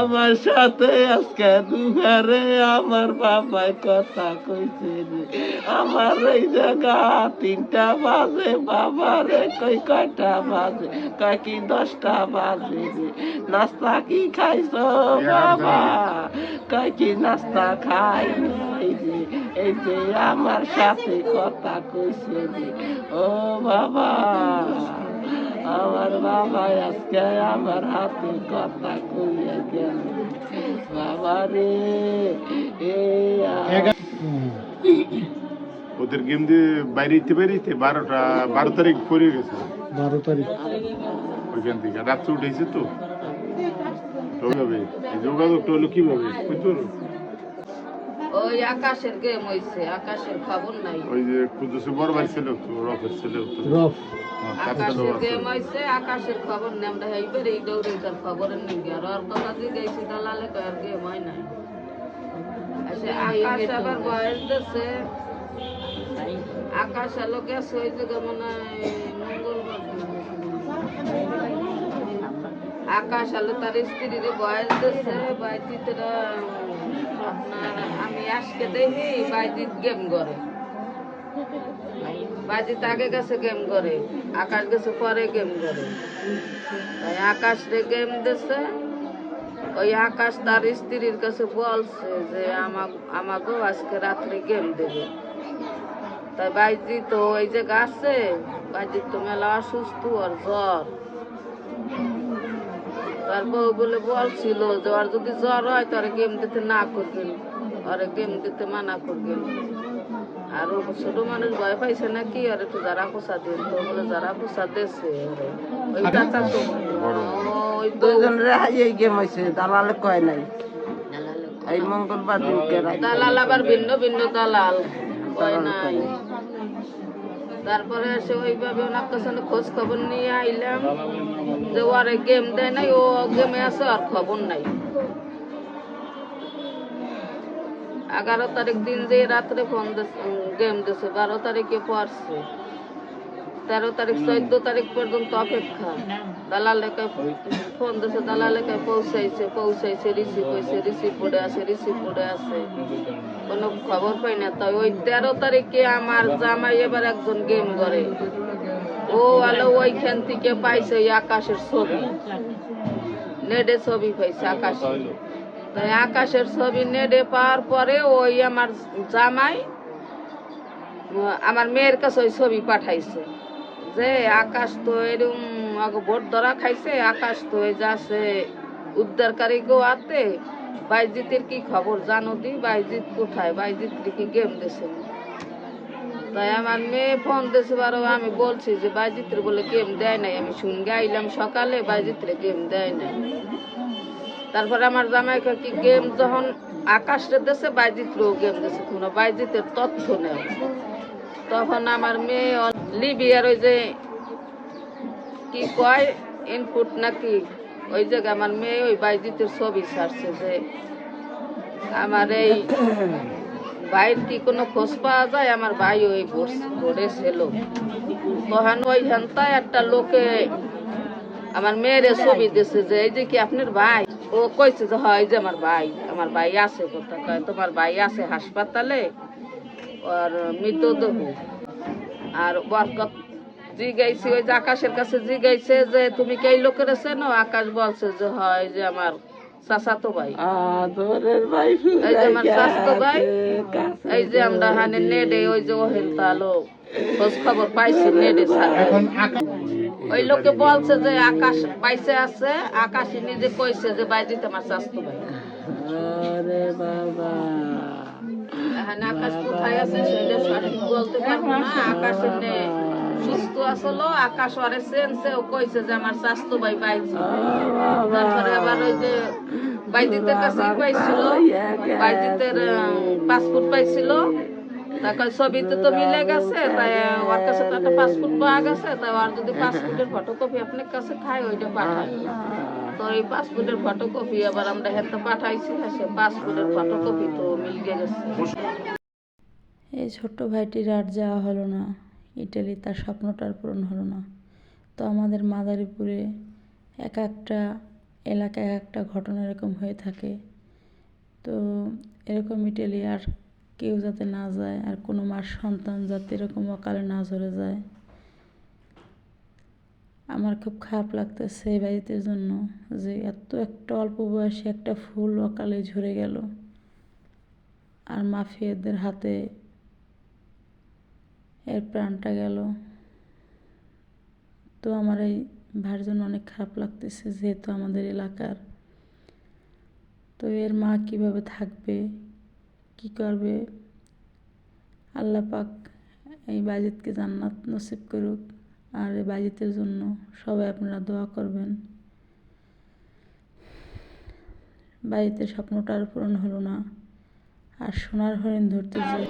আমার সাথে আজকে দুঘরে আমার বাবাই কথা কইছে আমার এই জায়গা তিনটা বাজে, বাবারে কই কয়টা বাজে? কয় কি দশটা বাজে নাস্তা কি খাইছ বাবা? কয় কি নাস্তা খাই এই যে আমার সাথে কথা কইছে ও বাবা। আমার বাবা আজকে আমার হাতে কথা কইয়া গেল বাবা রে এ আ- ওদের গেম দিয়ে বাইরেতে বাইরেতে বারোটা বারো তারিখ পরে গেছে। বারো তারিখ। ওইখান থেকে রাত্রে উঠেছে তো। যোগাযোগটা হলো কীভাবে? বুঝতে পারো? ওই আকাশের গেম হইছে আকাশের খবর নাই। ওই যে কুদ্দুসে বড় ভাই ছিল রফের ছেলে রফ। হ্যাঁ, আকাশের গেম হইছে আকাশের খবর নেই আমরা এইবার এই দৌড়ে তার খবরের নেই আর ওর কথা দিয়ে গেছি দালালে কয় আর গেম হয় নাই। আচ্ছা আকাশ আবার বয়স আকাশ আলো মনে হয় মঙ্গলবার আকাশ আলো তার স্ত্রীর বয়স দিচ্ছে বাইজিতরা আপনার আজকে দেখি বাইজিত গেম করে। বাজিত আগে গেছে গেম করে, আকাশ গেছে পরে গেম করে। তাই আকাশ রে গেম দিছে, ওই আকাশ তার স্ত্রীর কাছে বলছে যে আমাক আজকে রাত্রে গেম দেবে। তাই বাইজি তো ওই যে গাছে, বাইজি তো মেলা অসুস্থ আর জ্বর। তার বউ বলে বলছিল ওর যদি জ্বর হয় তার গেম দিতে না করবেন। আর গেম দিতে মানা করবেন আর ও ছোট মানুষ ভয় পাইছে নাকি? আর একটু যারা পোষা দিন তো বলে যারা পোষা ওই তো গেম হয়েছে দালালে কয় নাই? এই মঙ্গলবার দিনকে দালাল আবার ভিন্ন ভিন্ন দালাল কয় নাই? তারপরে এসে ওইভাবে ওনার কাছে খোঁজ খবর নিয়ে আইলাম যে ওরে গেম দেয় নাই ও গেমে আছে আর খবর নাই। এগারো তারিখ দিন যে রাত্রে ফোন গেম দিছে, বারো তারিখে পড়ছে। তেরো তারিখ, চোদ্দ তারিখ পর্যন্ত অপেক্ষা। দালালেকে ফোন দিছে দালালেকে পৌঁছাইছে পৌঁছাইছে রিসিভ হয়েছে রিসিভ পড়ে আছে রিসিভ পড়ে আছে। কোনো খবর পাই না, তাই ওই তেরো তারিখে আমার জামাই এবার একজন গেম করে। ও আলো ওইখান থেকে পাইছে ওই আকাশের ছবি। নেডে ছবি পাইছে আকাশে। তাই আকাশের ছবি নেডে পাওয়ার পরে ওই আমার জামাই আমার মেয়ের কাছে ওই ছবি পাঠাইছে যে, আকাশ তো এরকম ভোট ধরা খাইছে, আকাশ তো এই যাচ্ছে উদ্ধারকারী গো আতে বাইজিতের কি খবর জানো দি? বাইজিৎ কোথায়? বাইজিৎ কি গেম দিছে? তাই আমার মেয়ে ফোন দিয়েছে বারো, আমি বলছি যে, বাইজিত্রে বলে গেম দেয় নাই। আমি শুনগে আইলাম সকালে, বাইজিত্রে গেম দেয় নাই। তারপরে আমার জামাই কি, গেম যখন আকাশের দেশে বাইজিত্রেও গেম দিছে কোনো বাইজিতের তথ্য নেই তখন আমার মেয়ে লিবিয়ার ওই যে কি কয় ইনপুট নাকি, ওই জায়গায় আমার মেয়ে ওই বাইজিতের ছবি ছাড়ছে যে আমার এই ভাইয়ের কি কোনো খোঁজ পাওয়া যায়? আমার ভাই ওই বোর্ডে ছিল তখন ওই হেনতায় একটা লোকে আমার মেয়ের ছবি দিছে যে, এই যে কি আপনার ভাই? ও কইছে যে, হয় যে আমার ভাই আমার ভাই আছে কোথায় কয়, তোমার ভাই আছে হাসপাতালে আর মৃতদেহ। আর বরকত জিগাইছি, ওই যে আকাশের কাছে জিগাইছে যে, তুমি কে লোকের না আকাশ বলছে যে, হয় যে আমার চাচাতো ভাই। আদরের ভাই এই যে আমার স্বাস্থ্য ভাই এই যে আমরা হানে নেডে ওই যে তালো খোঁজ খবর পাইছি নেডে আকাশ ওই লোকে বলছে যে আকাশ পাইছে আছে আকাশই নিজে কইছে যে আমার ভাই। আরে বাবা। আকাশ কোথায় আছে সেটা সঠিক বলতে পারব না আকাশ এমনি সুস্থ আসলো আকাশ ওরে সেনসে ও কইছে যে আমার স্বাস্থ্য ভাই পাইছে। তারপরে আবার ওই যে বাইজিতের কাছে পাইছিল, বাইজিতের পাসপোর্ট পাইছিল। তারপর ছবিতে তো মিলে গেছে, তাই ওর কাছে তো একটা পাসপোর্ট পাওয়া গেছে, তাই ওর যদি পাসপোর্টের ফটোকপি আপনার কাছে খায় ওইটা পাঠায় তো এই পাসপোর্টের ফটোকপি আবার আমরা হেতে পাঠাইছি আর সে পাসপোর্টের ফটোকপি তো মিল গেছে। এই ছোট্ট ভাইটির আর যাওয়া হলো না। ইটালি তার স্বপ্নটার পূরণ হলো না। তো আমাদের মাদারীপুরে এক একটা এলাকা এক একটা ঘটনা এরকম হয়ে থাকে। তো এরকম ইটালি আর কেউ যাতে না যায়, আর কোনো মার সন্তান যাতে এরকম অকালে না ঝরে যায়, আমার খুব খারাপ লাগতেছে এই বাড়িতে জন্য যে এত একটা অল্প বয়সে একটা ফুল অকালে ঝরে গেল। আর মাফিয়াদের হাতে এর প্রাণটা গেল। তো আমার এই ভাইয়ের জন্য অনেক খারাপ লাগতেছে যেহেতু আমাদের এলাকার। তো এর মা কীভাবে থাকবে, কি করবে? আল্লাহ পাক এই বাজিতকে জান্নাত নসিব করুক আর এই বাজিতের জন্য সবাই আপনারা দোয়া করবেন। বাড়িতে স্বপ্নটা আর পূরণ হলো না। আর সোনার হরিণ ধরতে যে